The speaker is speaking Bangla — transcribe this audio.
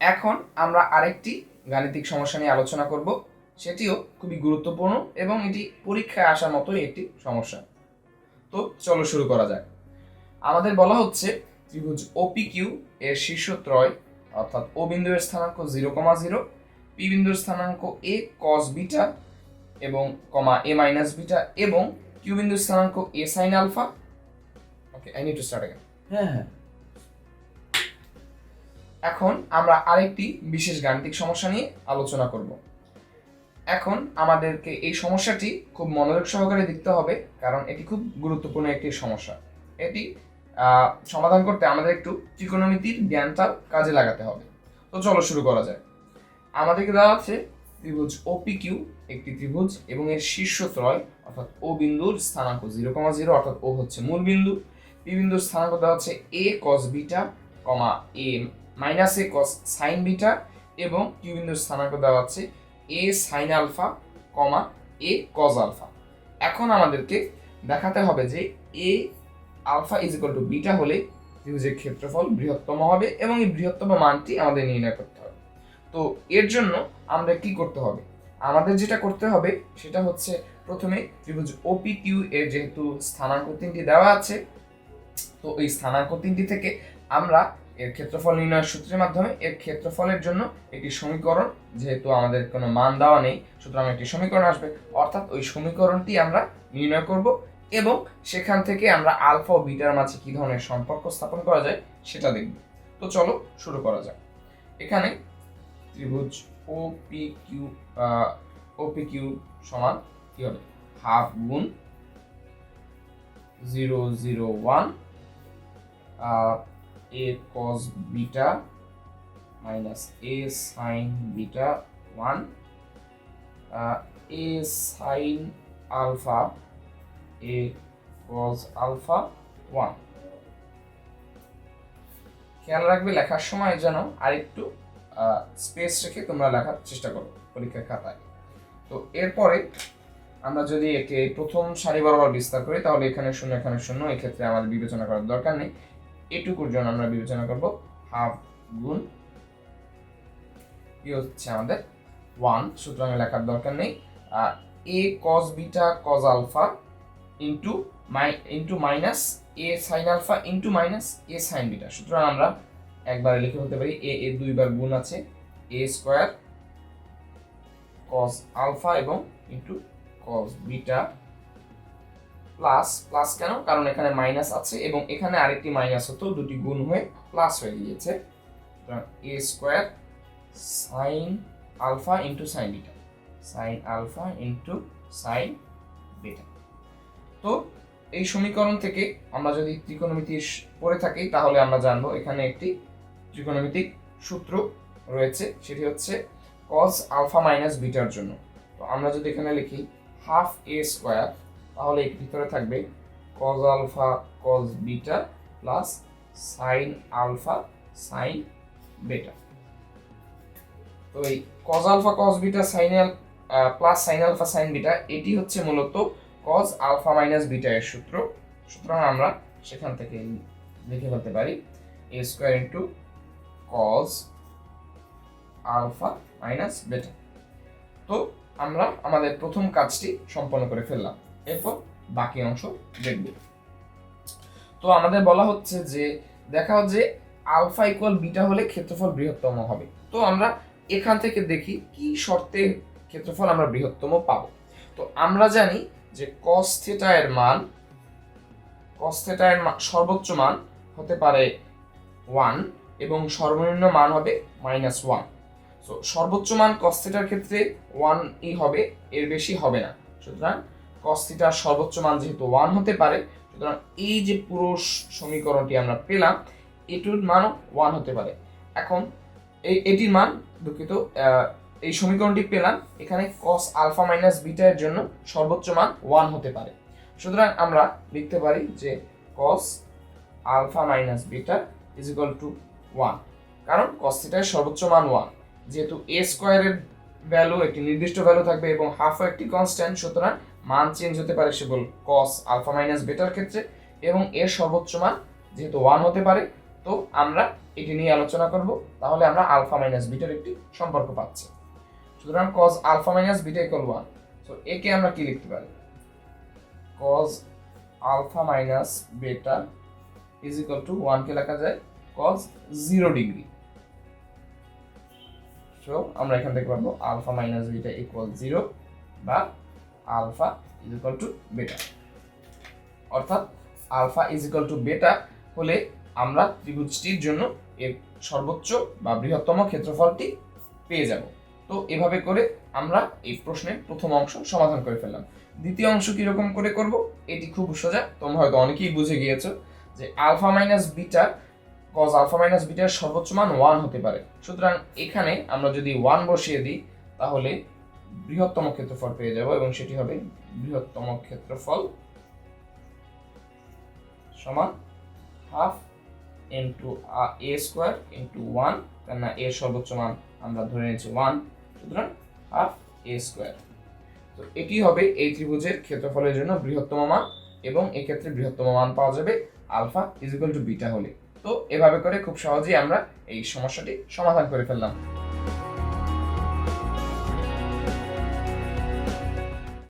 এখন আমরা আরেকটি গাণিতিক সমস্যা নিয়ে আলোচনা করব। সেটিও খুবই গুরুত্বপূর্ণ এবং এটি পরীক্ষায় আসার মতোই একটি সমস্যা। তো চলো শুরু করা যাক। আমাদের বলা হচ্ছে ত্রিভুজ ওপিকিউ এর শীর্ষ ত্রয়, অর্থাৎ ও বিন্দুর স্থানাঙ্ক জিরো কমা জিরো পি বিন্দুর স্থানাঙ্ক এ কস বিটা এবং কমা এ মাইনাস বিটা এবং কিউ বিন্দুর স্থানাঙ্ক a sine alpha. Okay I need to start again হ্যাঁ হ্যাঁ। এখন আমরা আরেকটি বিশেষ গাণিতিক সমস্যা নিয়ে আলোচনা করব। এখন আমাদেরকে এই সমস্যাটি খুব মনোযোগ সহকারে দেখতে হবে, কারণ এটি খুব গুরুত্বপূর্ণ একটি সমস্যা। এটি সমাধান করতে আমাদের একটু ত্রিকোণমিতির জ্ঞানটা কাজে লাগাতে হবে। তো চলো শুরু করা যায় আমাদেরকে দেওয়া আছে ত্রিভুজ ওপি কিউ একটি ত্রিভুজ, এবং এর শীর্ষত্রয়, অর্থাৎ ও বিন্দুর স্থানাঙ্ক জিরো কমা জিরো, অর্থাৎ ও হচ্ছে মূল বিন্দু। পি বিন্দুর স্থানাঙ্ক দেওয়া হচ্ছে a cos beta comma a minus a cos sine beta এবং কিউ বিন্দুর স্থানাঙ্ক দেওয়া আছে a sine alpha comma a cos alpha এখন আমাদেরকে দেখাতে হবে যে a alpha is equal to beta হলে ত্রিভুজের ক্ষেত্রফল বৃহত্তম হবে এবং এই বৃহত্তম মানটি আমাদের নির্ণয় করতে হবে। তো এর জন্য আমরা কি করতে হবে? আমাদের যেটা করতে হবে সেটা হচ্ছে প্রথমে ত্রিভুজ ওপি কিউ এর যেহেতু স্থানাঙ্ক তিনটি দেওয়া আছে, তো এই স্থানাঙ্ক তিনটি থেকে আমরা এর ক্ষেত্রফল নির্ণয়ের সূত্রের মাধ্যমে এর ক্ষেত্রফলের জন্য একটি সমীকরণ, যেহেতু আমাদের কোনো মান দেওয়া নেই, সুতরাং একটি সমীকরণ আসবে। অর্থাৎ ওই সমীকরণটি আমরা নির্ণয় করব এবং সেখান থেকে আমরা আলফা ও বিটার মাঝে কী ধরনের সম্পর্ক স্থাপন করা যায় সেটা দেখব। তো চলো শুরু করা যাক। এখানে ত্রিভুজ O P Q O P Q সমান কি হবে? হাফ গুণ zero zero one a cos beta minus a sine beta one a sine alpha a cos alpha one খেয়াল রাখবে লেখার সময় যেন আরেকটু স্পেস রেখে তোমরা লেখার চেষ্টা করো পরীক্ষার খাতায়। তো এরপরে আমরা যদি একে প্রথম সারি বরাবর বিস্তার করি, তাহলে এখানে শূন্য এখানে শূন্য, এক্ষেত্রে আমাদের বিবেচনা করার দরকার নেই। এটুকুর জন্য আমরা বিবেচনা করব হাফ গুণ। কি হচ্ছে আমাদের ওয়ান সুতরাং লেখার দরকার নেই। A cos beta cos alpha into my into minus a sine alpha into minus a sine beta সুতরাং আমরা একবারে লিখে বলতে পারি এ এর দুইবার গুণ আছে এ স্কোয়ার কস আলফা এবং into cos beta plus plus কেন? কারণ এখানে মাইনাস আছে এবং এখানে আরেকটি মাইনাস হতো, দুটি গুণ হয়ে প্লাস হয়ে গিয়েছে। A square sine alpha into sine beta sine alpha into sine beta তো এই সমীকরণ থেকে আমরা যদি ত্রিকোণমিতি পড়ে থাকি, তাহলে আমরা জানব এখানে একটি ত্রিকোণমিতিক সূত্র রয়েছে, সেটি হচ্ছে কস আলফা মাইনাস বিটার জন্য। তো আমরা যদি এখানে লিখি হাফ এ স্কোয়ার তাহলে ভিতরে থাকবে? Cos alpha cos beta plus sine alpha sine beta তো এই cos alpha cos beta sine plus sine alpha sine beta এটি হচ্ছে মূলত কজ আলফা মাইনাস বিটা এর সূত্র। সুতরাং আমরা সেখান থেকে লিখে ফেলতে পারি a square into cos alpha minus beta তো আমরা আমাদের প্রথম কাজটি সম্পন্ন করে ফেললাম। এরপর বাকি অংশ দেখব। তো আমাদের বলা হচ্ছে যে, দেখা যে আলফা ইকুয়াল বিটা হলে ক্ষেত্রফল বৃহত্তম হবে। তো আমরা এখান থেকে দেখি কি শর্তে ক্ষেত্রফল আমরা বৃহত্তম পাবো। তো আমরা জানি যে এর মান এর সর্বোচ্চ মান হতে পারে ওয়ান এবং সর্বনিম্ন মান হবে মাইনাস ওয়ান সো সর্বোচ্চ মান কস ক্ষেত্রে ওয়ান ই হবে, এর বেশি হবে না। সুতরাং কস থিটার সর্বোচ্চ মান যেহেতু ওয়ান হতে পারে, সুতরাং এই যে পুরো সমীকরণটি আমরা পেলাম, এটির মানও ওয়ান হতে পারে। এখন এই, এটির মান দুঃখিত এই সমীকরণটি পেলাম, এখানে কস আলফা মাইনাস বিটা এর জন্য সর্বোচ্চ মান ওয়ান হতে পারে। সুতরাং আমরা লিখতে পারি যে cos alpha minus beta is equal to one কারণ কস থিটার সর্বোচ্চ মান ওয়ান যেহেতু এ স্কোয়ারের ভ্যালু একটি নির্দিষ্ট ভ্যালু থাকবে এবং হাফও একটি কনস্ট্যান্ট সুতরাং মান চেঞ্জ হতে পারে সেগুলো কস আলফা মাইনাস বেটার ক্ষেত্রে এবং এর সর্বোচ্চ মান যেহেতু ওয়ান হতে পারে, তো আমরা এটি নিয়ে আলোচনা করব। তাহলে আমরা আলফা মাইনাস বিটার একটি সম্পর্ক পাচ্ছি। সুতরাং cos alpha minus beta equal one তো একে আমরা কি লিখতে পারি? Cos alpha minus beta is equal to ওয়ানকে লেখা যায় কজ জিরো ডিগ্রি সো আমরা এখান থেকে পাবো alpha minus beta equal zero বা alpha is equal to beta অর্থাৎ আলফা ইজ ইকুয়াল টু বেটা হলে আমরা ত্রিভুজটির জন্য এর সর্বোচ্চ বা বৃহত্তম ক্ষেত্রফলটি পেয়ে যাব। তো এভাবে করে আমরা এই প্রশ্নের প্রথম অংশ সমাধান করে ফেললাম। দ্বিতীয় অংশ কীরকম করে করব? এটি খুব সোজা। তোমরা হয়তো অনেকেই বুঝে গিয়েছো যে alpha minus beta cos alpha minus bitter সর্বোচ্চ মান ওয়ান হতে পারে। সুতরাং এখানে আমরা যদি ওয়ান বসিয়ে দিই, তাহলে বৃহত্তম ক্ষেত্রফল পেয়ে যাব এবং সেটি হবে বৃহত্তম ক্ষেত্রফল সমান half into a square into one কেননা এর সর্বোচ্চ মান আমরা ধরে নিয়েছি ওয়ান সুতরাং হাফ এ স্কোয়ার তো এটি হবে এই ত্রিভুজের ক্ষেত্রফলের জন্য বৃহত্তম মান এবং এক্ষেত্রে বৃহত্তম মান পাওয়া যাবে alpha is equal to beta হলে। তো এভাবে করে খুব সহজেই আমরা এই সমস্যাটি সমাধান করে ফেললাম।